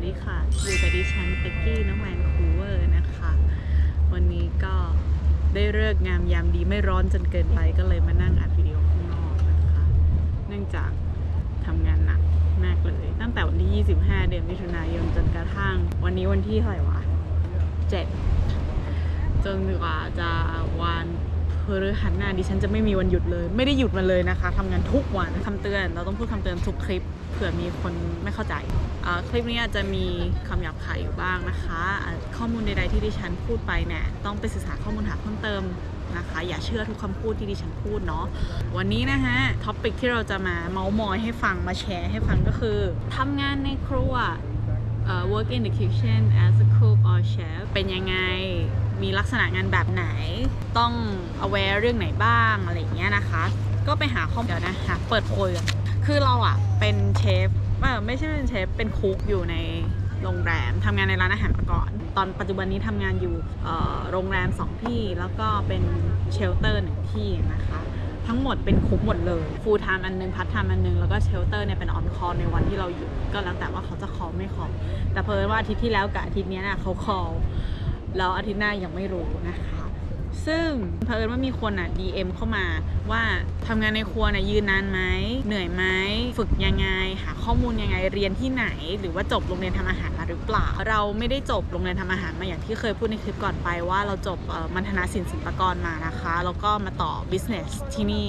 วัสดีค่ะ อยู่กับดิฉันเป็กกี้น้องแวนคูเวอร์นะคะ วันนี้ก็ได้เลิกงามยามดีไม่ร้อนจนเกินไปก็เลยมานั่งอัดวิดีโอข้างนอกนะคะ เนื่องจากทำงานหนักมากเลย ตั้งแต่วันที่ 25 เดือนมิถุนายนจนกระทั่ง วันนี้วันที่เท่าไหร่วะ 7 จนกว่าจะวัน พฤหัสหน้าดิฉันจะไม่มีวันหยุดเลย ไม่ได้หยุดมาเลยนะคะทำงานทุกวันคำเตือน เราต้องพูดคำเตือนทุกคลิปเผื่อมีคนไม่เข้าใจคลิปนี้อาจจะมีคำหยาบคายอยู่บ้างนะคะ ข้อมูลใดๆที่ดิฉันพูดไปเนี่ยต้องไปศึกษาข้อมูลหาเพิ่มเติมนะคะ อย่าเชื่อทุกคำพูดที่ดิฉันพูดเนาะวันนี้นะฮะท็อปิกที่เราจะมาเมาส์มอยให้ฟังมาแชร์ให้ฟังก็คือทำงานในครัว work in the kitchen as a cook or chef เป็นยังไง มีลักษณะงานแบบไหน ต้อง aware เรื่องไหนบ้างอะไรอย่างเงี้ยนะคะ ก็ไปหาข้อมูลเดี๋ยวนะหาเปิดโพยกันคือเราอะเป็นเชฟไม่ใช่เป็นเชฟเป็นคุกอยู่ในโรงแรมทำงานในร้านอาหารมาก่อน ตอนปัจจุบันนี้ทำงานอยู่โรงแรมสองที่แล้วก็เป็นเชลเตอร์หนึ่งที่นะคะทั้งหมดเป็นคุกหมดเลยฟูลไทม์อันหนึงพั t ไทม์อันหนึง แล้วก็เชลเตอร์เนี่ยเป็นออนคอ l ในวันที่เราหยุดก็แล้วแต่ว่าเขาจะคอลไม่คอลแต่เพลินว่าอาทิตย์ที่แล้วกับอาทิตย์นี้ยน่ะเขาคอล แล้วอาทิตย์หน้ายังไม่รู้นะคะ ซึ่งเพลินว่ามีคนอะ DM เข้ามาว่าทำงานในครัวเนี่ยยืนนานไหมเหนื่อยไหมฝึกยังไง หาข้อมูลยังไงเรียนที่ไหน หรือว่าจบโรงเรียนทำอาหารมาหรือเปล่า เราไม่ได้จบโรงเรียนทำอาหารมาอย่างที่เคยพูดในคลิปก่อนไปว่าเราจบมัธนาศิลป์ศิลปากรมานะคะ แล้วก็มาต่อ business ที่นี่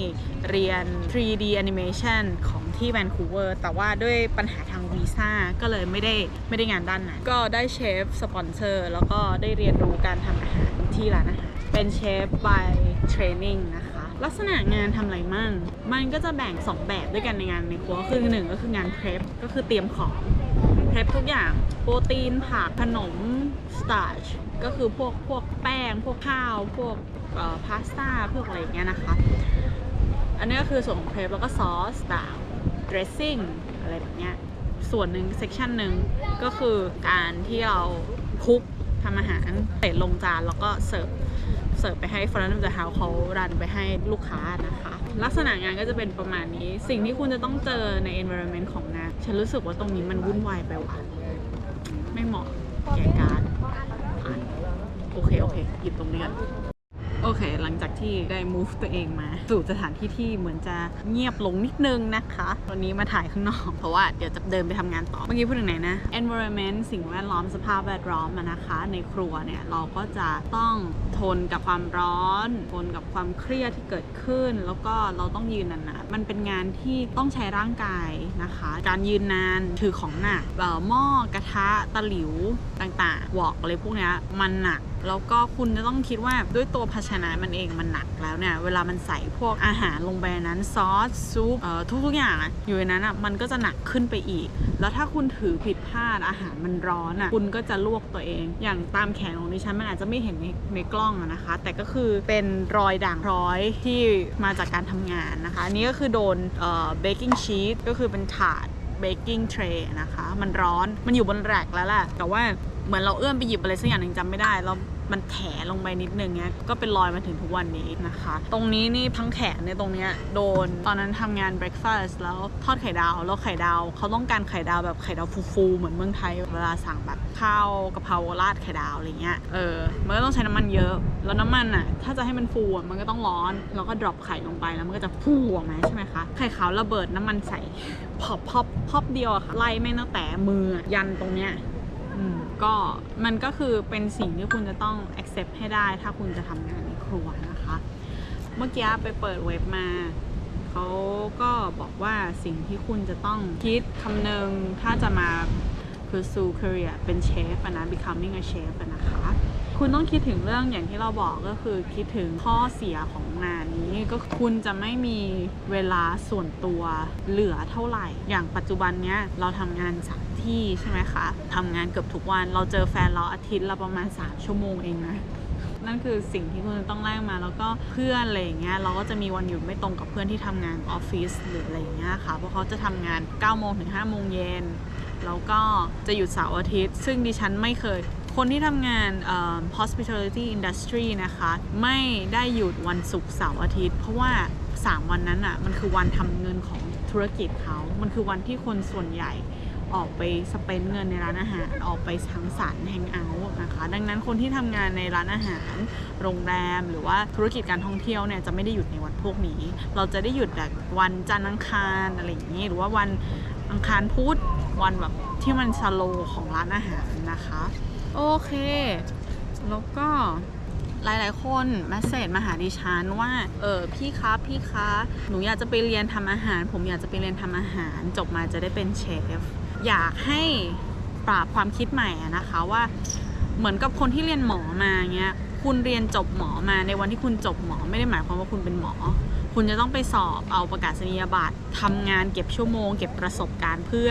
เรียน 3D animation ของที่แวนคูเวอร์แต่ว่าด้วยปัญหาทางวีซ่าก็เลยไม่ได้ไม่ได้งานด้านนั้นก็ได้เชฟสปอนเซอร์แล้วก็ได้เรียนรู้การทำอาหารที่ร้านอาหาร เป็นเชฟ by training นะคะ ลักษณะงานทำอะไรมั่ง มันก็จะแบ่ง 2 แบบด้วยกันในงานในครัวคือหนึ่งก็คืองาน prep ก็คือเตรียมของ prep ทุกอย่าง โปรตีน ผัก ขนม starch ก็คือพวกพวกแป้ง พวกข้าว พวกพาสต้า พวกอะไรอย่างเงี้ยนะคะ อันนี้ก็คือส่วนของ prep แล้วก็ซอสต่าง dressing อะไรแบบเนี้ย ส่วนหนึ่ง section หนึ่งก็คือการที่เราคุกทำอาหารเตะลงจานแล้วก็เสิร์ฟ เสิร์ฟไปให้ front of the house เขารันไปให้ลูกค้านะคะ ลักษณะงานก็จะเป็นประมาณนี้ สิ่งที่คุณจะต้องเจอใน environment ของงานฉันรู้สึกว่าตรงนี้มันวุ่นวายไปว่ะไม่เหมาะแก่การโอเค โอเค หยิบตรงนี้กัน โอเค หลังจากที่ได้ move ตัวเองมา สู่สถานที่ที่เหมือนจะเงียบลงนิดนึงนะคะวันนี้มาถ่ายข้างนอก เพราะว่าเดี๋ยวจะเดินไปทำงานต่อ เมื่อกี้พูดถึงไหนนะ environment สิ่งแวดล้อมสภาพแวดล้อมนะคะ ในครัวเนี่ย เราก็จะต้องทนกับความร้อน ทนกับความเครียดที่เกิดขึ้น แล้วก็เราต้องยืนนานๆ มันเป็นงานที่ต้องใช้ร่างกายนะคะ การยืนนานถือของหนักหม้อกระทะตะหลิวต่างๆวอกอะไรพวกนี้มันหนัก แล้วก็คุณจะต้องคิดว่าด้วยตัวภาชนะมันเองมันหนักแล้วเนี่ย เวลามันใส่พวกอาหารลงไปนั้นซอสซุปเอ่อทุกๆอย่างอยู่ในนั้นอะมันก็จะหนักขึ้นไปอีก แล้วถ้าคุณถือผิดพลาดอาหารมันร้อนอะคุณก็จะลวกตัวเอง อย่างตามแขนของดิฉันมันอาจจะไม่เห็นในในกล้องนะคะ แต่ก็คือเป็นรอยด่างร้อยที่มาจากการทำงานนะคะอันนี้ก็คือโดนเบกกิ้งชีตก็คือเป็นถาดเบกกิ้งเทรย์นะคะ มันร้อน มันอยู่บนแรกแล้วแหละ แต่ว่า เหมือนเราเอื้อมไปหยิบอะไรสักอย่างหนึ่งจำไม่ได้แล้วมันแถลงไปนิดนึงเนี้ยก็เป็นรอยมาถึงทุกวันนี้นะคะ ตรงนี้นี่ทั้งแขนในยตรงเนี้ยโดน ตอนนั้นทำงานเบรคฟาสต์แล้วทอดไข่ดาวแล้วไข่ดาวเขาต้องการไข่ดาวแบบไข่ดาวฟูๆเหมือนเมืองไทยเวลาสั่งแบบข้าวกะเพราราดไข่ดาวอะไรเงี้ยเออมันก็ต้องใช้น้ำมันเยอะ แล้วน้ำมันอะถ้าจะให้มันฟูมันก็ต้องร้อนแล้วก็ดรอปไข่ลงไปแล้วมันก็จะฟูออกมาใช่ไหมคะไข่ขาวระเบิดน้ำมันใส่พอบพอบพอบเดียวอะค่ะไล่แม่ตั้งแต่มือยันตรงเนี้ย ก็มันก็คือเป็นสิ่งที่คุณจะต้อง accept ให้ได้ ถ้าคุณจะทำงานในครัวนะคะ เมื่อกี้ไปเปิดเว็บมาเขาก็บอกว่าสิ่งที่คุณจะต้องคิดคำนึงถ้าจะมา pursue career เป็นเชฟนะ becoming a chef นะคะ คุณต้องคิดถึงเรื่องอย่างที่เราบอกก็คือคิดถึงข้อเสียของงานนี้ก็คุณจะไม่มีเวลาส่วนตัวเหลือเท่าไหร่ อย่างปัจจุบันเนี้ยเราทำงานสามที่ใช่ไหมคะทำงานเกือบทุกวันเราเจอแฟนเราอาทิตย์ละประมาณ 3 ชั่วโมงเองนะนั่นคือสิ่งที่คุณต้องแลกมาแล้วก็เพื่อนอะไรอย่างเงี้ยเราก็จะมีวันหยุดไม่ตรงกับเพื่อนที่ทำงานออฟฟิศหรืออะไรอย่างเงี้ยค่ะเพราะเขาจะทำงาน9โมงถึง5โมงเย็น แล้วก็จะหยุดเสาร์อาทิตย์ ซึ่งดิฉันไม่เคย คนที่ทำงาน hospitality industry นะคะ ไม่ได้หยุดวันศุกร์เสาร์อาทิตย์ เพราะว่า 3 วันนั้นอะ่ะมันคือวันทำเงินของธุรกิจเขา มันคือวันที่คนส่วนใหญ่ออกไปสเปนเงินในร้านอาหาร ออกไปสังสรรค์แฮงเอาท์นะคะ ดังนั้นคนที่ทำงานในร้านอาหาร โรงแรม หรือว่าธุรกิจการท่องเที่ยวเนี่ยจะไม่ได้หยุดในวันพวกนี้ เราจะได้หยุดแบบวันจันทร์อังคารอะไรอย่างนี้ หรือว่าวัน อังคารพุธวันแบบที่มันสโลว์ของร้านอาหารนะคะ โอเค แล้วก็หลายๆ คนมาเสจมาหาดิฉันว่า เออพี่คะพี่คะหนูอยากจะไปเรียนทำอาหาร ผมอยากจะไปเรียนทำอาหาร จบมาจะได้เป็นเชฟอยากให้ปราบความคิดใหม่นะคะว่าเหมือนกับคนที่เรียนหมอมาเงี้ยคุณเรียนจบหมอมาในวันที่คุณจบหมอไม่ได้หมายความว่าคุณเป็นหมอ คุณจะต้องไปสอบเอาประกาศนียบัตรทำงานเก็บชั่วโมง เก็บประสบการณ์เพื่อ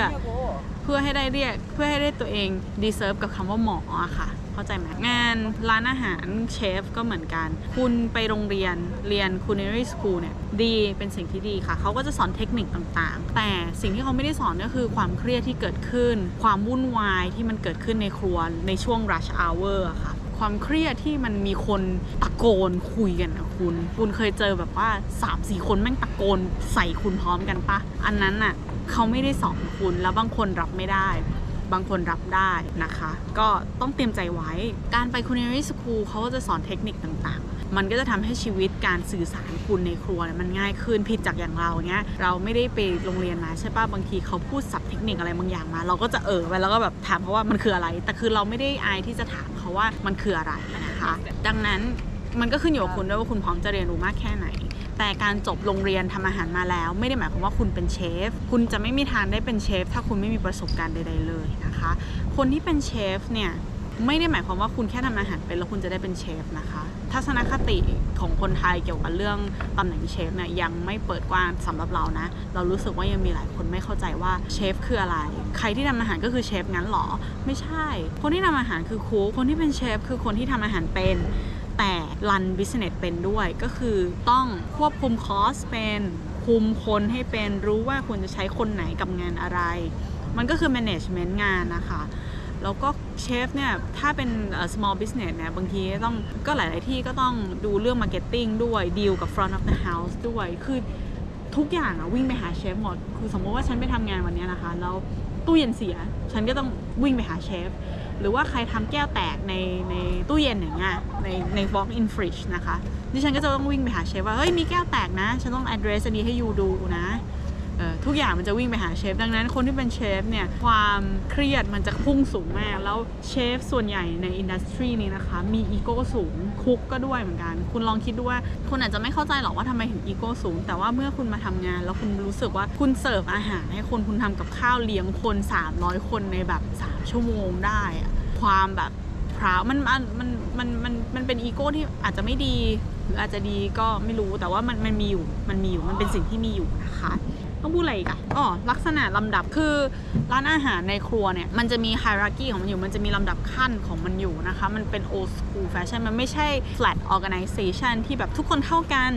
เพื่อให้ได้เรียกเพื่อให้ได้ตัวเอง deserve กับคำว่าหมออะค่ะ เข้าใจไหมงานร้านอาหารเชฟก็เหมือนกัน คุณไปโรงเรียนเรียน culinary school เนี่ยดีเป็นสิ่งที่ดีค่ะ เขาก็จะสอนเทคนิคต่างๆ แต่สิ่งที่เขาไม่ได้สอนก็คือความเครียดที่เกิดขึ้น ความวุ่นวายที่มันเกิดขึ้นในครัวในช่วง rush hour อะค่ะ ความเครียดที่มันมีคนตะโกนคุยกันนะคุณ คุณเคยเจอแบบว่า3 4คนแม่งตะโกนใส่คุณพร้อมกันปะอันนั้นน่ะเขาไม่ได้สอนคุณแล้วบางคนรับไม่ได้บางคนรับได้นะคะ ก็ต้องเตรียมใจไว้ การไปคุณ n a r y School เขาก็จะสอนเทคนิคต่างๆ มันก็จะทำให้ชีวิตการสื่อสารคุณในครัวเนี่ยมันง่ายขึ้นผิดจากอย่างเราเนี้ยเราไม่ได้ไปโรงเรียนมาใช่ป่ะบางทีเขาพูดศัพท์เทคนิคอะไรบางอย่างมา เราก็จะเออไปแล้วก็แบบถามเขาว่ามันคืออะไร แต่คือเราไม่ได้อายที่จะถามเขาว่ามันคืออะไรนะคะ ดังนั้นมันก็ขึ้นอยู่กับคุณด้วยว่าคุณพร้อมจะเรียนรู้มากแค่ไหนแต่การจบโรงเรียนทำอาหารมาแล้ว ไม่ได้หมายความว่าคุณเป็นเชฟ คุณจะไม่มีทางได้เป็นเชฟ ถ้าคุณไม่มีประสบการณ์ใด ๆ เลยนะคะ คนที่เป็นเชฟเนี่ย ไม่ได้หมายความว่าคุณแค่ทำอาหารเป็นแล้วคุณจะได้เป็นเชฟนะคะ ทัศนคติของคนไทยเกี่ยวกับเรื่องตำแหน่งเชฟเนี่ยยังไม่เปิดกว้างสำหรับเรานะ เรารู้สึกว่ายังมีหลายคนไม่เข้าใจว่าเชฟคืออะไร ใครที่ทำอาหารก็คือเชฟงั้นเหรอ ไม่ใช่ คนที่ทำอาหารคือคุกคนที่เป็นเชฟคือคนที่ทำอาหารเป็นแต่รันบิสเนสเป็นด้วยก็คือต้องควบคุมคอสเป็นคุมคนให้เป็นรู้ว่าควรจะใช้คนไหนกับงานอะไร มันก็คือ management งานนะคะ แล้วก็เชฟเนี่ยถ้าเป็น small business เนี่ยบางทีต้องก็หลาย ๆ ที่ก็ต้องดูเรื่อง marketing ด้วยดีลกับ front of the house ด้วย คือทุกอย่างอะวิ่งไปหาเชฟหมด คือสมมติว่าฉันไปทำงานวันเนี้ยนะคะ แล้วตู้เย็นเสีย ฉันก็ต้องวิ่งไปหาเชฟ หรือว่าใครทำแก้วแตกในในตู้เย็นอย่างเงี้ยในใน walk in fridge นะคะดิฉันก็จะต้องวิ่งไปหาเชฟว่า เฮ้ยมีแก้วแตกนะ ฉันต้อง address อันนี้ให้ยูดูนะ ทุกอย่างมันจะวิ่งไปหาเชฟ ดังนั้นคนที่เป็นเชฟเนี่ย ความเครียดมันจะพุ่งสูงมาก แล้วเชฟส่วนใหญ่ในอินดัสทรีนี้นะคะ มีอีโก้สูง คุกก็ด้วยเหมือนกัน คุณลองคิดดูว่า คุณอาจจะไม่เข้าใจหรอกว่าทำไมถึงอีโก้สูง แต่ว่าเมื่อคุณมาทำงาน แล้วคุณรู้สึกว่าคุณเสิร์ฟอาหารให้คนคุณทำกับข้าวเลี้ยงคน 300 คนในแบบ 3 ชั่วโมงได้อะความแบบพราวมันมันมันมันมันมันเป็นอีโก้ที่อาจจะไม่ดี หรืออาจจะดีก็ไม่รู้แต่ว่ามันมันมีอยู่มันมีอยู่มันเป็นสิ่งที่มีอยู่นะคะ ต้องพูดอะไรอีกอะอ๋อลักษณะลำดับคือร้านอาหารในครัวเนี่ย มันจะมี hierarchy ของมันอยู่ มันจะมีลำดับขั้นของมันอยู่นะคะ มันเป็น old school fashion มันไม่ใช่ flat organization ที่แบบทุกคนเท่ากัน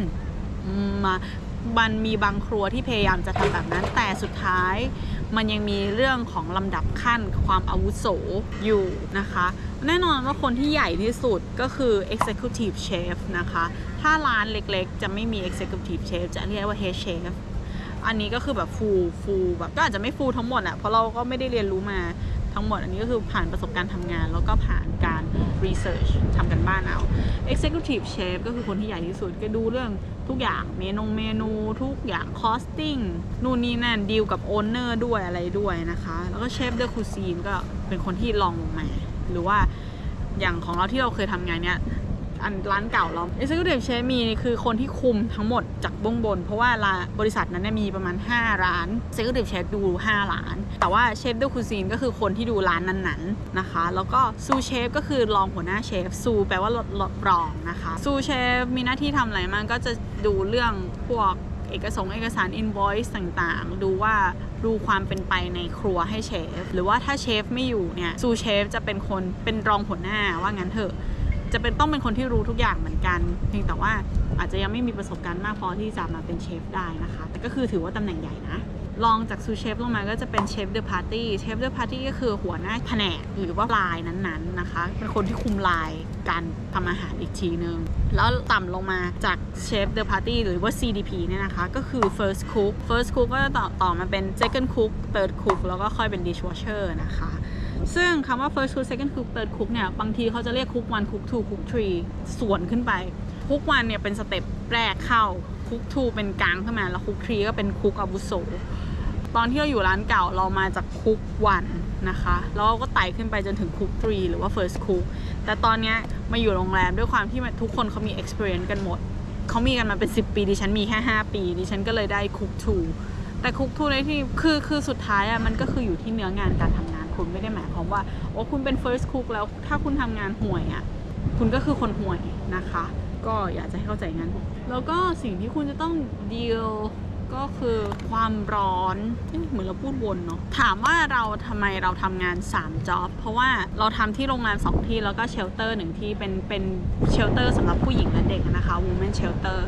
มมามันมีบางครัวที่พยายามจะทำแบบนั้น แต่สุดท้าย มันยังมีเรื่องของลำดับขั้นความอาวุโสอยู่นะคะ แน่นอนว่าคนที่ใหญ่ที่สุดก็คือ executive chef นะคะ ถ้าร้านเล็กๆ จะไม่มี executive chef จะเรียกว่า head chef อันนี้ก็คือแบบฟูฟูแบบก็อาจจะไม่ฟูทั้งหมดอะเพราะเราก็ไม่ได้เรียนรู้มาทั้งหมด อันนี้ก็คือผ่านประสบการณ์ทำงาน แล้วก็ผ่านการ research ทำกันบ้านเอา executive chef ก็คือคนที่ใหญ่ที่สุดก็ดูเรื่องทุกอย่างเมนูเมนูทุกอย่าง costing นู่นนี่นั่นดีลกับ owner ด้วยอะไรด้วยนะคะ แล้วก็เชฟเดอร์คูซีนก็เป็นคนที่ลองลงมา หรือว่าอย่างของเราที่เราเคยทำงานเนี้ย อันร้านเก่าเรา Executive Chef มีคือคนที่คุมทั้งหมดจากบ้งบน เพราะว่าร้านบริษัทนั้นเนยมีประมาณ 5 ร้าน Executive Chef ดู 5 ร้าน แต่ว่าเชฟดูคูซีนก็คือคนที่ดูร้านนั้นๆนะคะ แล้วก็ซูเชฟก็คือรองหัวหน้าเชฟซูแปลว่ารองนะคะซูเชฟมีหน้าที่ทำอะไรมั่งก็จะดูเรื่องพวกเอกสงเอกสาร invoice ต่างๆ ดูว่าดูความเป็นไปในครัวให้เชฟ หรือว่าถ้าเชฟไม่อยู่เนี่ยซูเชฟจะเป็นคนเป็นรองหัวหน้าว่างั้นเถอะ จะเป็นต้องเป็นคนที่รู้ทุกอย่างเหมือนกัน เพียงแต่ว่าอาจจะยังไม่มีประสบการณ์มากพอที่จะมาเป็นเชฟได้นะคะ แต่ก็คือถือว่าตำแหน่งใหญ่นะลองจากซูเชฟลงมาก็จะเป็นเชฟเดอะพาร์ตี้เชฟเดอะพาร์ตี้ก็คือหัวหน้าแผนกหรือว่าลายนั้นๆนะคะ เป็นคนที่คุมลายการทำอาหารอีกทีนึง แล้วต่ำลงมาจากเชฟเดอะพาร์ตี้หรือว่า CDP เนี่ยนะคะ ก็คือ first cook first cook ก็จะต่อต่อมาเป็น second cook third cook แล้วก็ค่อยเป็น dishwasher นะคะ ซึ่งคำว่า first cook second cook third cook เนี่ย บางทีเขาจะเรียก cook one cook two cook three ส่วนขึ้นไป cook one เนี่ยเป็นสเต็ปแรกเข้า cook two เป็นกลางขึ้นมา แล้ว cook three ก็เป็น cook อาวุโส ตอนที่เราอยู่ร้านเก่าเรามาจากคุกวันนะคะ แล้วเราก็ไต่ขึ้นไปจนถึงคุก3หรือว่า first cook แต่ตอนเนี้ยมาอยู่โรงแรมด้วยความที่ทุกคนเขามี experience กันหมด เขามีกันมาเป็น 10 ปี ดิฉันมีแค่ 5 ปี ดิฉันก็เลยได้คุก2แต่คุก2ในที่คือคือสุดท้ายอะมันก็คืออยู่ที่เนื้องานการทำ คุณไม่ได้หมายความว่าโอ้คุณเป็น first cook แล้วถ้าคุณทำงานห่วยอะคุณก็คือคนห่วยนะคะ ก็อยากจะให้เข้าใจงั้น แล้วก็สิ่งที่คุณจะต้อง deal ก็คือความร้อนเหมือนเราพูดวนเนาะถามว่าเราทำไมเราทำงาน3 job เพราะว่าเราทำที่โรงแรม2ที่แล้วก็เชลเตอร์หนึ่งที่เป็นเป็นเชลเตอร์สำหรับผู้หญิงและเด็กนะคะ women shelter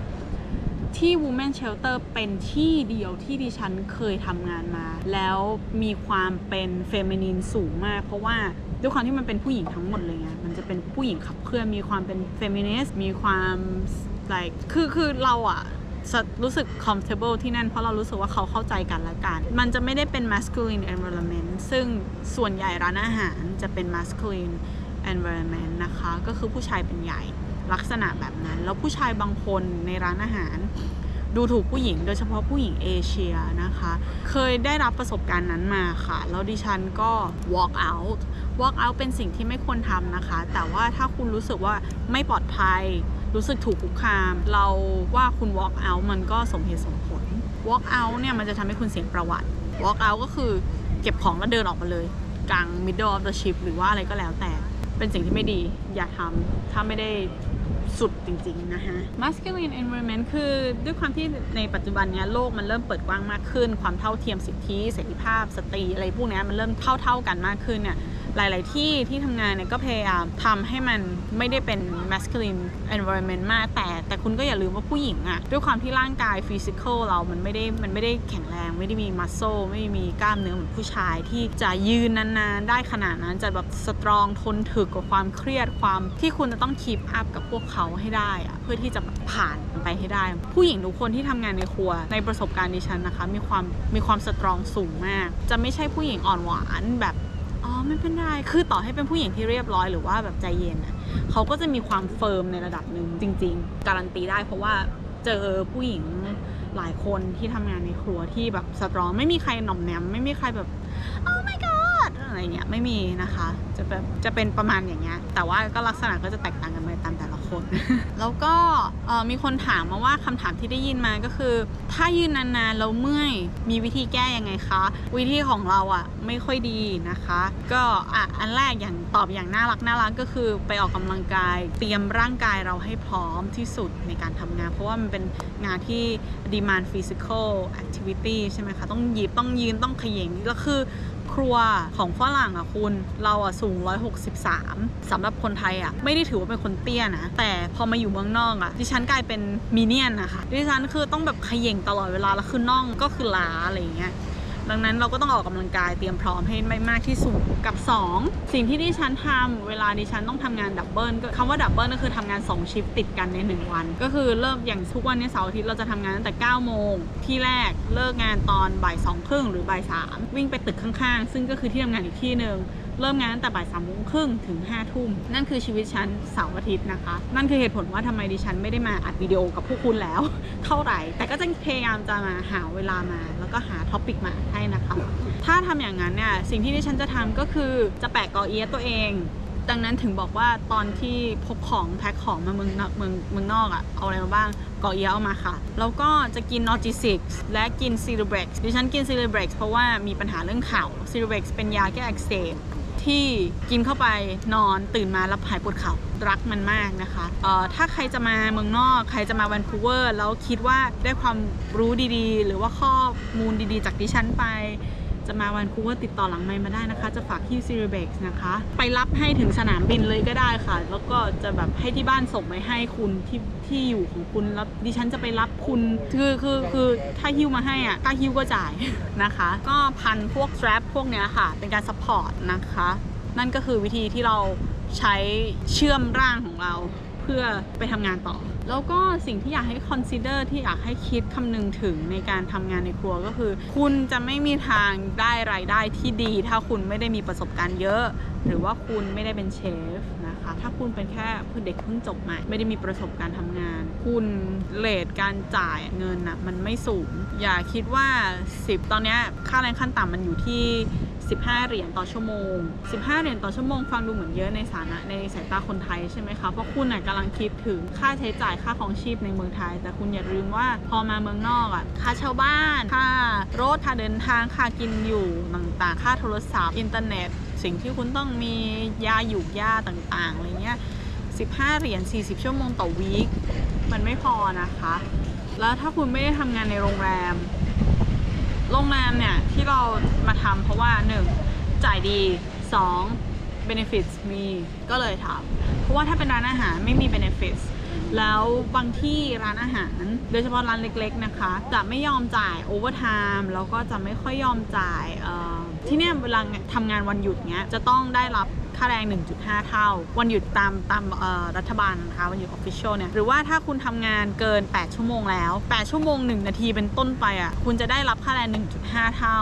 ที่ women shelter เป็นที่เดียวที่ดิฉันเคยทำงานมา แล้วมีความเป็นเฟมินีนสูงมาก เพราะว่าด้วยความที่มันเป็นผู้หญิงทั้งหมดเลยไงมันจะเป็นผู้หญิงขับเคลื่อนมีความเป็นเฟมินิสต์มีความ like คือคือเราอะรู้สึก comfortable ที่นั่น เพราะเรารู้สึกว่าเขาเข้าใจกันและกัน มันจะไม่ได้เป็น masculine environment ซึ่งส่วนใหญ่ร้านอาหารจะเป็น masculine environment นะคะ ก็คือผู้ชายเป็นใหญ่ ลักษณะแบบนั้น แล้วผู้ชายบางคนในร้านอาหาร ดูถูกผู้หญิง โดยเฉพาะผู้หญิงเอเชียนะคะ เคยได้รับประสบการณ์นั้นมาค่ะ แล้วดิฉันก็ walk out walk out เป็นสิ่งที่ไม่ควรทำนะคะ แต่ว่าถ้าคุณรู้สึกว่าไม่ปลอดภัย รู้สึกถูกคุกคาม เราว่าคุณ walk out มันก็สมเหตุสมผล walk out เนี่ยมันจะทำให้คุณเสียประวัติ walk out ก็คือเก็บของแล้วเดินออกมาเลยกลาง middle of the ship หรือว่าอะไรก็แล้วแต่ เป็นสิ่งที่ไม่ดี อย่าทำถ้าไม่ได้ สุดจริง ๆ นะคะ masculine environment คือด้วยความที่ในปัจจุบันเนี้ยโลกมันเริ่มเปิดกว้างมากขึ้น ความเท่าเทียมสิทธิเสรีภาพสตรีอะไรพวกเนี้ยมันเริ่มเท่า ๆกันมากขึ้นเนี่ย หลาย ๆ ที่ที่ทำงานเนี่ยก็พยายามทำให้มันไม่ได้เป็น masculine environment มากแต่ แต่คุณก็อย่าลืมว่าผู้หญิงอะด้วยความที่ร่างกาย physical เรามันไม่ได้มันไม่ได้แข็งแรง ไม่ได้มี muscle ไม่มีกล้ามเนื้อเหมือนผู้ชายที่จะยืนนาน ๆ ได้ขนาดนั้นจะแบบสตรองทนถึกกับความเครียดความที่คุณจะต้อง keep up กับพวกเขาให้ได้อะเพื่อที่จะผ่านไปให้ได้ ผู้หญิงทุกคนที่ทำงานในครัวในประสบการณ์ดิฉันนะคะ มีความมีความสตรองสูงมาก จะไม่ใช่ผู้หญิงอ่อนหวานแบบ อ๋อไม่เป็นไรคือต่อให้เป็นผู้หญิงที่เรียบร้อยหรือว่าแบบใจเย็นอะเขาก็จะมีความเฟิร์มในระดับหนึ่งจริง ๆ การันตีได้เพราะว่าเจอผู้หญิงหลายคนที่ทำงานในครัวที่แบบสตรองไม่มีใครหน่อมแนมไม่มีใครแบบ โอ้ my god อะไรเงี้ยไม่มีนะคะ จะแบบจะเป็นประมาณอย่างเงี้ยแต่ว่าก็ลักษณะก็จะแตกต่างกันไปตามแต่ละ คน แล้วก็มีคนถามมาว่าคำถามที่ได้ยินมาก็คือ ถ้ายืนนานๆแล้วเมื่อยมีวิธีแก้ยังไงคะ วิธีของเราอะ่ะไม่ค่อยดีนะคะ ก็อะอันแรกอย่างตอบอย่างน่ารักน่ารักก็คือไปออกกำลังกาย เตรียมร่างกายเราให้พร้อมที่สุดในการทำงาน เพราะว่ามันเป็นงานที่ demand physical activity ใช่ไหมคะ ต้องหยิบต้องยืนต้องขย่งแล้วคือ ครัวของฝรั่งอะคุณเราอะสูง 163สำหรับคนไทยอะไม่ได้ถือว่าเป็นคนเตี้ยนะ แต่พอมาอยู่เมืองนอกอะดิฉันกลายเป็นมีเนียนนะคะดิฉันคือต้องแบบขย่งตลอดเวลาแล้วคือน่องก็คือล้าอะไรอย่างเงี้ย ดังนั้นเราก็ต้องออกกำลังกายเตรียมพร้อมให้ไม่มากที่สุดกับ 2 สิ่งที่ดิฉันทำเวลาดิฉันต้องทำงานดับเบิลก็คำว่าดับเบิลก็คือทำงาน 2 ชิฟติดกันใน 1 วัน ก็คือเริ่มอย่างทุกวันนี้เสาร์อาทิตย์เราจะทำงานตั้งแต่9โมงที่แรกเลิกงานตอนบ่ายสองครึ่งหรือบ่ายสามวิ่งไปตึกข้างๆ ซึ่งก็คือที่ทำงานอีกที่หนึ่ง เริ่มงานตั้งแต่บ่ายสามโมงครึ่งถึงห้าทุ่ม นั่นคือชีวิตฉันเสาร์อาทิตย์นะคะ นั่นคือเหตุผลว่าทำไมดิฉันไม่ได้มาอัดวิดีโอกับพวกคุณแล้ว เท่าไหร่ แต่ก็จะพยายามจะมาหาเวลามา แล้วก็หาท็อปิกมาให้นะคะ ถ้าทำอย่างนั้นเนี่ยสิ่งที่ดิฉันจะทำก็คือจะแปะกอเอียตัวเองดังนั้นถึงบอกว่าตอนที่พกของแพ็คของมาเมืองเมืองเมืองนอกอะ่ะเอาอะไรมาบ้างกอเอียเอามาค่ะ แล้วก็จะกินนอจิซิกและกินซีรูเบรกดิฉันกินซีรูเบรกเพราะว่ามีปัญหาเรื่องเข่าซีรูเบรกเป็นยาแก้อักเสบ ที่กินเข้าไปนอนตื่นมาแล้วหายปวดเข่ารักมันมากนะคะเอ่อถ้าใครจะมาเมืองนอกใครจะมาแวนคูเวอร์แล้วคิดว่าได้ความรู้ดีๆ หรือว่าข้อมูลดีๆ จากดิฉันไป จะมาวันคูเวอร์ติดต่อหลังไมมาได้นะคะ จะฝากที่ซีรีเบ็กนะคะ ไปรับให้ถึงสนามบินเลยก็ได้ค่ะ แล้วก็จะแบบให้ที่บ้านส่งไปให้คุณที่ที่อยู่ของคุณแล้วดิฉันจะไปรับคุณคือคือคือถ้าฮิ้วมาให้อะค่าฮิ้วก็จ่ายนะคะ ก็พันพวก strap พวกเนี้ยค่ะ เป็นการ support นะคะ นั่นก็คือวิธีที่เราใช้เชื่อมร่างของเราเพื่อไปทำงานต่อ แล้วก็สิ่งที่อยากให้ consider ที่อยากให้คิดคำนึงถึงในการทำงานในครัวก็คือ คุณจะไม่มีทางได้รายได้ที่ดี ถ้าคุณไม่ได้มีประสบการณ์เยอะ หรือว่าคุณไม่ได้เป็นเชฟนะคะถ้าคุณเป็นแค่คือเด็กเพิ่งจบใหม่ ไม่ได้มีประสบการณ์ทำงาน คุณเลทการจ่ายเงินนะมันไม่สูง อย่าคิดว่า 10 ตอนนี้ค่าแรงขั้นต่ำมันอยู่ที่ 15 เหรียญต่อชั่วโมง 15 เหรียญต่อชั่วโมงฟังดูเหมือนเยอะในสานะในสายตาคนไทยใช่ไหมคะเพราะคุณน่ะกำลังคิดถึงค่าใช้จ่ายค่าของชีพในเมืองไทย แต่คุณอย่าลืมว่าพอมาเมืองนอกอะค่าเช่าบ้านค่ารถค่าเดินทางค่ากินอยู่ต่างๆ ค่าโทรศัพท์อินเทอร์เน็ต สิ่งที่คุณต้องมียาหยูกยาต่างๆอะไรเงี้ย15 เหรียญ 40 ชั่วโมงต่อวีคมันไม่พอนะคะ แล้วถ้าคุณไม่ได้ทำงานในโรงแรม โรงแรมเนี่ย ที่เรามาทำเพราะว่า 1. จ่ายดี 2. benefits มีก็เลยทำเพราะว่าถ้าเป็นร้านอาหารไม่มี benefits แล้วบางที่ร้านอาหาร โดยเฉพาะร้านเล็กๆนะคะ จะไม่ยอมจ่าย overtime แล้วก็จะไม่ค่อยยอมจ่ายที่เนี่ยเวลาทำงานวันหยุดเนี้ยจะต้องได้รับ ค่าแรง 1.5 เท่า วันหยุดตามตามรัฐบาลนะคะวันหยุด official เนี่ยหรือว่าถ้าคุณทำงานเกิน 8 ชั่วโมงแล้ว 8 ชั่วโมง 1 นาทีเป็นต้นไปอะคุณจะได้รับค่าแรง 1.5 เท่า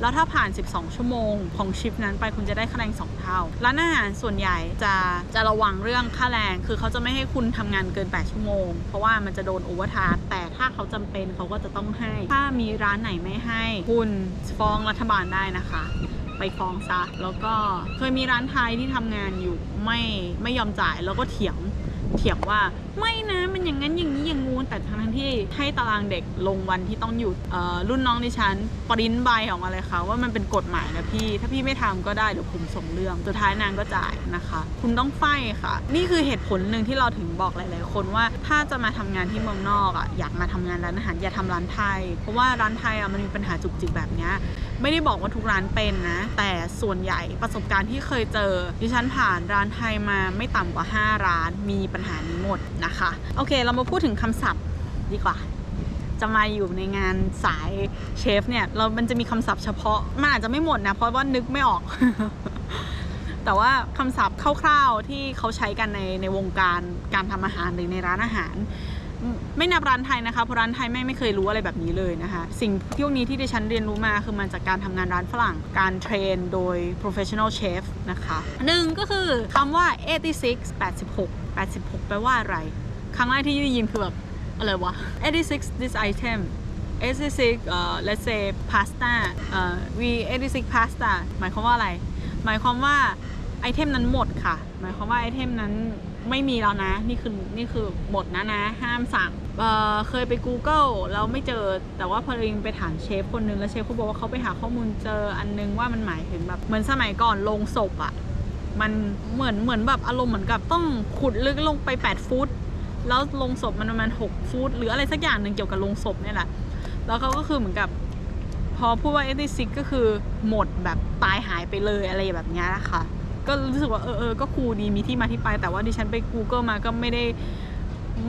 แล้วถ้าผ่าน 12 ชั่วโมงของชิฟนั้นไปคุณจะได้ค่าแรง 2 เท่าร้านอาหารส่วนใหญ่จะจะระวังเรื่องค่าแรง คือเขาจะไม่ให้คุณทำงานเกิน 8 ชั่วโมง เพราะว่ามันจะโดนโอเวอร์ไทม์แต่ถ้าเขาจำเป็นเขาก็จะต้องให้ ถ้ามีร้านไหนไม่ให้ คุณฟ้องรัฐบาลได้นะคะ ไปฟ้องซะ แล้วก็เคยมีร้านไทยที่ทำงานอยู่ไม่ไม่ยอมจ่ายแล้วก็เถียงเถียงว่า ไม่นะมันอย่างนั้นอย่างนี้อย่างงูแต่ทั้งที่ให้ตารางเด็กลงวันที่ต้องหยุดรุ่นน้องดิฉันปริ้นใบออกมาเลยค่ะว่ามันเป็นกฎหมายนะพี่ ถ้าพี่ไม่ทำก็ได้เดี๋ยวผมส่งเรื่อง สุดท้ายนางก็จ่ายนะคะ คุณต้องไฟค่ะ นี่คือเหตุผลหนึ่งที่เราถึงบอกหลาย ๆ คนว่าถ้าจะมาทำงานที่เมืองนอกอะอยากมาทำงานร้านอาหารอย่าทำร้านไทย เพราะว่าร้านไทยอะมันมีปัญหาจุกจิกแบบนี้ไม่ได้บอกว่าทุกร้านเป็นนะ แต่ส่วนใหญ่ประสบการณ์ที่เคยเจอ ดิฉันผ่านร้านไทยมาไม่ต่ำกว่า 5 ร้านมีปัญหานี้ หมดนะคะ โอเค เรามาพูดถึงคำศัพท์ดีกว่า จะมาอยู่ในงานสายเชฟเนี่ย เรา มันจะมีคำศัพท์เฉพาะ มันอาจจะไม่หมดนะ เพราะว่านึกไม่ออก แต่ว่าคำศัพท์คร่าวๆที่เขาใช้กันในในวงการการทำอาหารหรือในร้านอาหารไม่นับร้านไทยนะคะเพราะร้านไทยไม่ไม่เคยรู้อะไรแบบนี้เลยนะคะ สิ่งที่วกนี้ที่ดิฉันเรียนรู้มาคือมาจากการทำงานร้านฝรั่ง การเทรนโดย professional chef นะคะหนึ่งก็คือคำว่า 86 86 86 แปลว่าอะไร ครั้งแรกที่ได้ยินคือแบบอะไรวะ86 this item 86 uh, let's say pasta uh, we 86 pasta หมายความว่าอะไร หมายความว่าไอเทมนั้นหมดค่ะ หมายความว่าไอเทมนั้นไม่มีแล้วนะ นี่คือนี่คือหมดนะนะ ห้ามสั่งเเคยไป Google แล้วไม่เจอ แต่ว่าพอลิงไปถามเชฟคนนึง แล้วเชฟเขาบอกว่าเขาไปหาข้อมูลเจออันนึงว่ามันหมายถึงแบบเหมือนสมัยก่อนลงศพอะ มันเหมือนเหมือนแบบอารมณ์เหมือนกับต้องขุดลึกลงไป 8 ฟุต แล้วลงศพมันประมาณ 6 ฟุต หรืออะไรสักอย่างหนึ่งเกี่ยวกับลงศพเนี่ยแหละ แล้วเขาก็คือเหมือนกับ พอพูดว่าเอติซิกก็คือหมดแบบตายหายไปเลยอะไรแบบนี้นะคะก็รู้สึกว่าเออเออก็คูลดีมีที่มาที่ไป แต่ว่าดิฉันไป Google มาก็ไม่ได้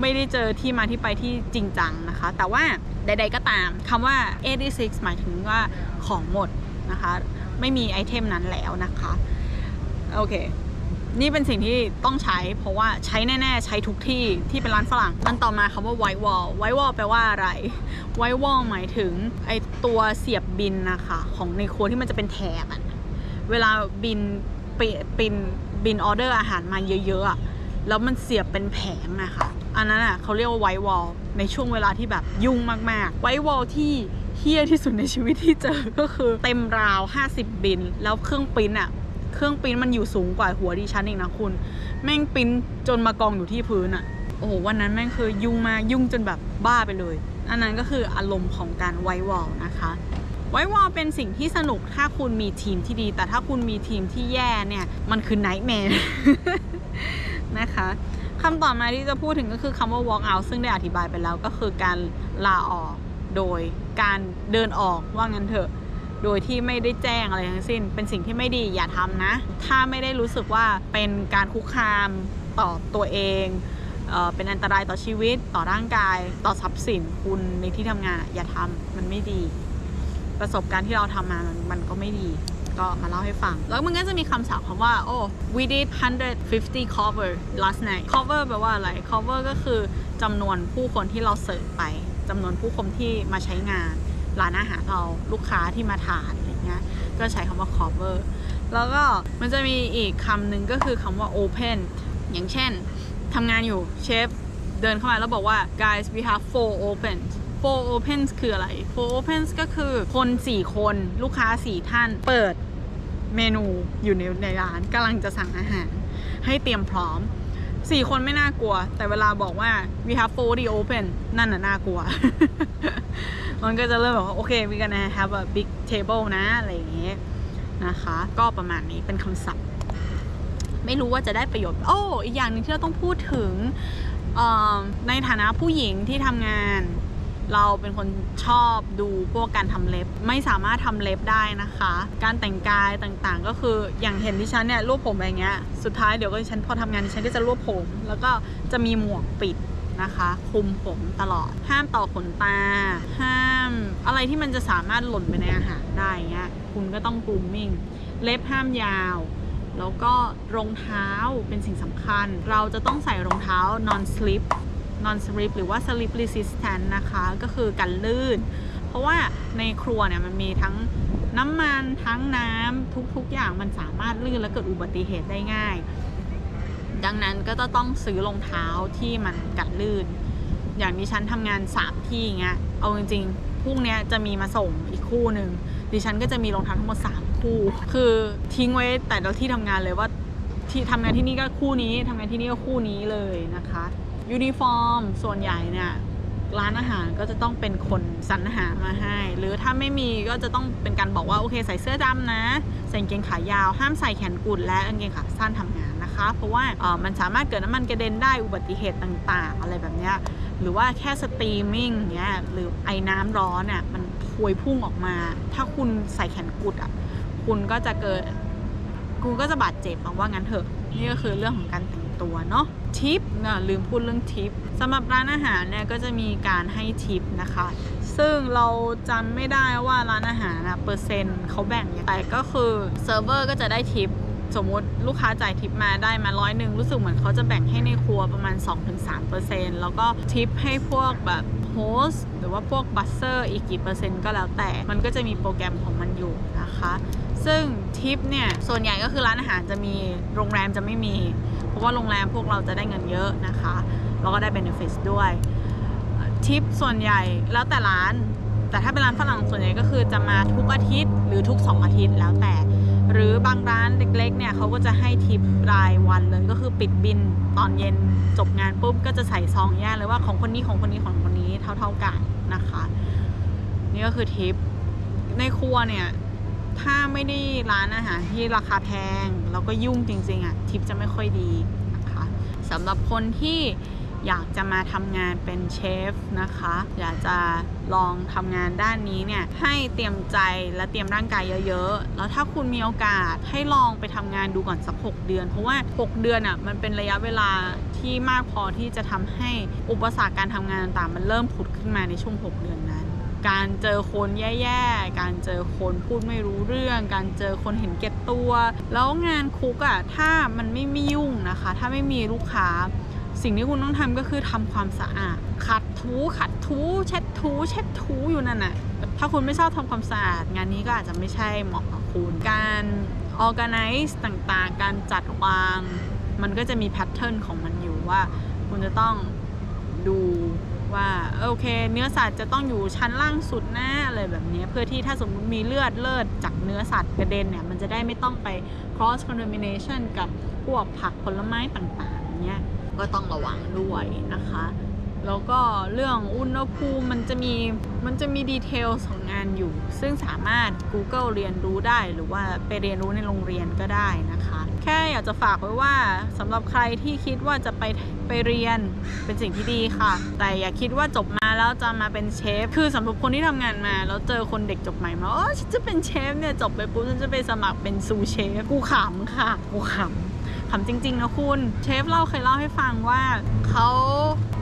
ไม่ได้เจอที่มาที่ไปที่จริงจังนะคะ แต่ว่าใด ๆก็ตามคำว่า 86 หมายถึงว่าของหมดนะคะ ไม่มีไอเทมนั้นแล้วนะคะ โอเค นี่เป็นสิ่งที่ต้องใช้ เพราะว่าใช้แน่ ๆ ใช้ทุกที่ที่เป็นร้านฝรั่งมันต่อมาคำว่า white wall white wall แปลว่าอะไร white wall หมายถึงไอตัวเสียบบินนะคะ ของในครัวที่มันจะเป็นแถบอะเวลาบินปบินบินออเดอร์อาหารมาเยอะๆแล้วมันเสียบเป็นแผงอะคะ อันนั้นอะเขาเรียกว่า white wall ในช่วงเวลาที่แบบยุ่งมากๆ white wall ที่เฮี้ยที่สุดในชีวิตที่เจอก็คือเต็มราว 50 บิน แล้วเครื่องปริ้นอะ เครื่องปิ้นมันอยู่สูงกว่าหัวดิฉันเองนะคุณ แม่งปิ้นจนมากองอยู่ที่พื้นอะโอ้โหวันนั้นแม่งคือยุ่งมากยุ่งจนแบบบ้าไปเลย อันนั้นก็คืออารมณ์ของการไววอลนะคะไววอลเป็นสิ่งที่สนุกถ้าคุณมีทีมที่ดี แต่ถ้าคุณมีทีมที่แย่เนี่ย มันคือไนท์แมร์นะคะคำต่อมาที่จะพูดถึงก็คือคำว่า walk out ซึ่งได้อธิบายไปแล้วก็คือการลาออกโดยการเดินออกว่างั้นเถอะ โดยที่ไม่ได้แจ้งอะไรทั้งสิ้น เป็นสิ่งที่ไม่ดีอย่าทำนะ ถ้าไม่ได้รู้สึกว่าเป็นการคุกคามต่อตัวเองเเป็นอันตรายต่อชีวิต ต่อร่างกาย ต่อทรัพย์สินคุณในที่ทำงานอะอย่าทำมันไม่ดี ประสบการณ์ที่เราทำมามันมันก็ไม่ดี ก็มาเล่าให้ฟัง แล้วมันก็จะมีคำศัพท์คำว่าโอ้ we did 150 cover last night cover แปลว่าอะไร cover ก็คือจำนวนผู้คนที่เราเสิร์ฟไปจำนวนผู้คนที่มาใช้งาน ร้านอาหารเราลูกค้าที่มาทานอะไรเงี้ยก็ใช้คำว่า cover แล้วก็มันจะมีอีกคำหนึ่งก็คือคำว่า open อย่างเช่นทำงานอยู่เชฟเดินเข้ามาแล้วบอกว่า guys we have four open four opens คืออะไร four opens ก็คือคน 4 คนลูกค้า 4 ท่านเปิดเมนูอยู่ในในร้านกำลังจะสั่งอาหาร ให้เตรียมพร้อม 4 คนไม่น่ากลัว แต่เวลาบอกว่า we have 40 open นั่นน่ะน่ากลัว มันก็จะเริ่มแบบว่าโอเค we gonna have a big table นะ อะไรอย่างเงี้ยนะคะ ก็ประมาณนี้เป็นคำศัพท์ ไม่รู้ว่าจะได้ประโยชน์ โอ้อีกอย่างหนึงที่เราต้องพูดถึงในฐานะผู้หญิงที่ทำงาน เราเป็นคนชอบดูพวกการทำเล็บ ไม่สามารถทำเล็บได้นะคะ การแต่งกายต่างๆ ก็คืออย่างเห็นดิฉันเนี่ยรวบผมอะไรเงี้ย สุดท้ายเดี๋ยวก็ฉันพอทำงานฉันก็จะรวบผม แล้วก็จะมีหมวกปิด นะคะคลุมผมตลอด ห้ามต่อขนตา ห้ามอะไรที่มันจะสามารถหล่นไปในอาหารได้เงี้ย คุณก็ต้องกรูมมิ่ง เล็บห้ามยาว แล้วก็รองเท้าเป็นสิ่งสำคัญ เราจะต้องใส่รองเท้า non slip non slip หรือว่า slip resistant นะคะ ก็คือกันลื่น เพราะว่าในครัวเนี่ยมันมีทั้งน้ำมันทั้งน้ำทุกๆอย่างมันสามารถลื่นและเกิดอุบัติเหตุได้ง่าย ดังนั้นก็จะต้องซื้อรองเท้าที่มันกันลื่น อย่างดิฉันทำงาน3ที่เงี้ย เอาจริงๆพรุ่งเนี้ยจะมีมาส่งอีกคู่หนึ่งดิฉันก็จะมีรองเท้าทั้งหมด3คู่ คือทิ้งไว้แต่ละที่ทำงานเลยว่าที่ทำงานที่นี่ก็คู่นี้ทำงานที่นี่ก็คู่นี้เลยนะคะยูนิฟอร์มส่วนใหญ่เนี่ยร้านอาหารก็จะต้องเป็นคนสรรหามาให้ หรือถ้าไม่มีก็จะต้องเป็นการบอกว่าโอเคใส่เสื้อดำนะ ใส่กางเกงขายาว ห้ามใส่แขนกุดและกางเกงขาสั้นทำงาน นะคะ เพราะว่าออมันสามารถเกิดน้ำมันกระเด็นได้อุบัติเหตุต่างๆ อะไรแบบนี้หรือว่าแค่สตรีมมิ่งเนี้ยหรือไอ้น้ำร้อนอะมันพวยพุ่งออกมา ถ้าคุณใส่แขนกุดอะคุณก็จะเกิดคุณก็จะบาดเจ็บเอาว่างั้นเถอะนี่ก็คือเรื่องของการแต่งตัวเนาะทิปนะลืมพูดเรื่องทิปสำหรับร้านอาหารเนี่ยก็จะมีการให้ทิปนะคะ ซึ่งเราจำไม่ได้ว่าร้านอาหารนะเปอร์เซ็นต์เขาแบ่งยังไงแต่ก็คือเซิร์ฟเวอร์ก็จะได้ทิป สมมติลูกค้าจ่ายทิปมาได้มาร้อยหนึ่งรู้สึกเหมือนเขาจะแบ่งให้ในครัวประมาณ 2-3%แล้วก็ทิปให้พวกแบบโฮสหรือว่าพวกบัสเซอร์อีกกี่เปอร์เซ็นต์ก็แล้วแต่ มันก็จะมีโปรแกรมของมันอยู่นะคะ ซึ่งทิปเนี่ย ส่วนใหญ่ก็คือร้านอาหารจะมีโรงแรมจะไม่มี เพราะว่าโรงแรมพวกเราจะได้เงินเยอะนะคะแล้วก็ได้ benefits ด้วยทิปส่วนใหญ่แล้วแต่ร้าน แต่ถ้าเป็นร้านฝรั่งส่วนใหญ่ก็คือจะมาทุกอาทิตย์หรือทุก 2 อาทิตย์แล้วแต่ หรือบางร้านเล็กๆเนี่ยเขาก็จะให้ทิปรายวันเลยก็คือปิดบินตอนเย็นจบงานปุ๊บก็จะใส่ซองแยกเลยว่าของคนนี้ของคนนี้ของคนนี้เท่าๆกันนะคะ นี่ก็คือทิปในครัวเนี่ยถ้าไม่ได้ร้านอาหารที่ราคาแพงแล้วก็ยุ่งจริงๆอะ่ะทิปจะไม่ค่อยดีนะคะสำหรับคนที่ อยากจะมาทำงานเป็นเชฟนะคะ อยากจะลองทำงานด้านนี้เนี่ยให้เตรียมใจและเตรียมร่างกายเยอะๆ แล้วถ้าคุณมีโอกาสให้ลองไปทำงานดูก่อนสัก 6 เดือน เพราะว่า 6 เดือนอะ่ะมันเป็นระยะเวลาที่มากพอที่จะทำให้อุปสรรคการทำงานต่างๆมันเริ่มผุดขึ้นมาในช่วง 6 เดือนนั้นการเจอคนแย่ๆ การเจอคนพูดไม่รู้เรื่อง การเจอคนเห็นแก่ตัว แล้วงานคุกอะ่ะ ถ้ามันไม่ไม่ยุ่งนะคะ ถ้าไม่มีลูกค้า สิ่งที่คุณต้องทำก็คือทำความสะอาด ขัดถูขัดถูเช็ดถูเช็ดถูอยู่นั่นน่ะ ถ้าคุณไม่ชอบทำความสะอาด งานนี้ก็อาจจะไม่ใช่เหมาะกับคุณ การ organize ต่างๆ การจัดวาง มันก็จะมีแพทเทิร์นของมันอยู่ว่า คุณจะต้องดูว่าโอเค เนื้อสัตว์จะต้องอยู่ชั้นล่างสุดนะอะไรแบบนี้ เพื่อที่ถ้าสมมติมีเลือดเลือดจากเนื้อสัตว์กระเด็นเนี่ย มันจะได้ไม่ต้องไป cross contamination กับพวกผักผลไม้ต่างๆเนี้ย ก็ต้องระวังด้วยนะคะ แล้วก็เรื่องอุณหภูมิมันจะมีมันจะมีดีเทลของงานอยู่ ซึ่งสามารถ Google เรียนรู้ได้หรือว่าไปเรียนรู้ในโรงเรียนก็ได้นะคะโอเคค่อยากจะฝากไว้ว่าสำหรับใครที่คิดว่าจะไปไปเรียนเป็นสิ่งที่ดีค่ะ แต่อย่าคิดว่าจบมาแล้วจะมาเป็นเชฟ คือสำหรับคนที่ทำงานมา แล้วเจอคนเด็กจบใหม่มาอ๋อฉันจะเป็นเชฟเนี่ยจบไปปุ๊บฉันจะไปสมัครเป็นซูเชฟกูขำค่ะกูขำ ขำจริง ๆ นะคุณ เชฟเราเคยเล่าให้ฟังว่าเขา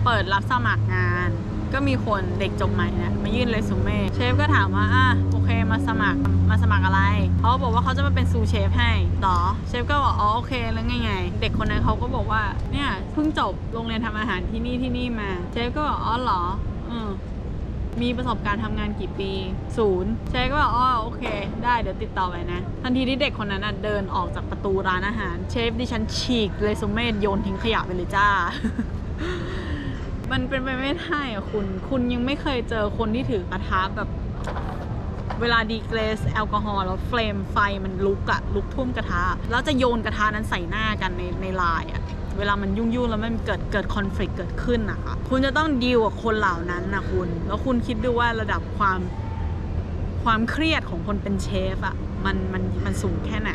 เปิดรับสมัครงาน ก็มีคนเด็กจบใหม่นี่ยมายื่นเรซูเม่เชฟก็ถามว่าอะโอเคมาสมัครมาสมัครอะไรเขาบอกว่าเขาจะมาเป็นซูเชฟให้หรอเชฟก็บอกอ๋อโอเคแล้วไงไงเด็กคนนั้นเขาก็บอกว่าเนี่ยเพิ่งจบโรงเรียนทำอาหารที่นี่ที่นี่มาเชฟก็บอกอ๋อหรอ มีประสบการณ์ทำงานกี่ปีศูนย์เชฟก็บอกอ๋อโอเค ได้เดี๋ยวติดต่อไปนะ ทันทีที่เด็กคนนั้นนะเดินออกจากประตูร้านอาหาร เชฟดิฉันฉีกเรซูเม่โยนทิ้งขยะไปเลยจ้า มันเป็นไปไม่ได้อะคุณ คุณยังไม่เคยเจอคนที่ถือกระทะแบบ เวลาดีเกรสแอลกอฮอล์แล้วเฟลมไฟมันลุกอะลุกท่วมกระทะ แล้วจะโยนกระทะนั้นใส่หน้ากันในในไลน์อะ เวลามันยุ่งๆแล้วมันเกิดเกิดคอน FLICT เกิดขึ้นนะคะคุณจะต้องดีลกับคนเหล่านั้นนะคุณ แล้วคุณคิดดูว่าระดับความความเครียดของคนเป็นเชฟอะมันมันมันสูงแค่ไหน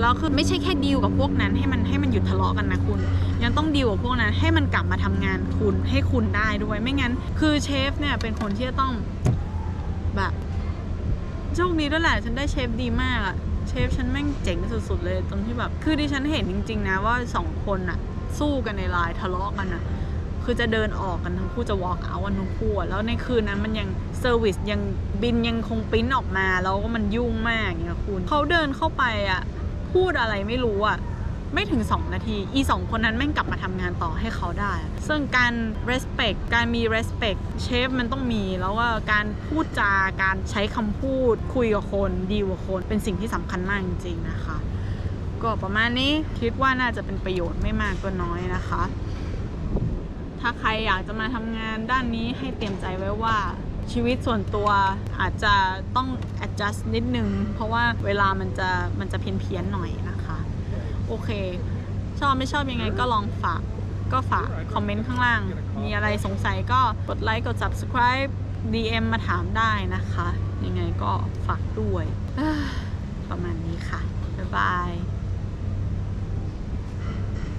แล้วคือไม่ใช่แค่ดีลกับพวกนั้นให้มันให้มันหยุดทะเลาะกันนะคุณ ยังต้องดีลกับพวกนั้นให้มันกลับมาทำงานคุณให้คุณได้ด้วยไม่งั้น คือเชฟเนี่ยเป็นคนที่จะต้องแบบโชคดีด้วยแหละฉันได้เชฟดีมากอะ ฟฉันแม่งเจ๋งสุดๆเลยตรงที่แบบ คือดิฉันเห็นจริง ๆ นะว่าสองคนอะสู้กันในไลน์ทะเลาะกันอะคือจะเดินออกกันทั้งคู่จะ walk out กันทั้งคู่แล้วในคืนนั้นมันยังเซอร์วิสยังบินยังคงปริ้นออกมา แล้วก็มันยุ่งมากอย่างเงี้ยคุณเขาเดินเข้าไปอะพูดอะไรไม่รู้อะ ไม่ถึง 2 นาที อีสองคนนั้นแม่งกลับมาทำงานต่อให้เขาได้ ซึ่งการ respect การมี respect เชฟมันต้องมีแล้วว่าการพูดจาการใช้คำพูด คุยกับคนดีลกับคน เป็นสิ่งที่สำคัญมากจริงๆนะคะ ก็ประมาณนี้คิดว่าน่าจะเป็นประโยชน์ไม่มากก็น้อยนะคะ ถ้าใครอยากจะมาทำงานด้านนี้ให้เตรียมใจไว้ว่าชีวิตส่วนตัวอาจจะต้อง adjust นิดนึง เพราะว่าเวลามันจะมันจะเพี้ยนเพียนๆหน่อยนะคะ โอเค ชอบไม่ชอบยังไงก็ลองฝาก ก็ฝากคอมเมนต์ข้างล่าง มีอะไรสงสัยก็กดไลค์กด subscribe DM มาถามได้นะคะ ยังไงก็ฝากด้วย ประมาณนี้ค่ะ บ๊ายบาย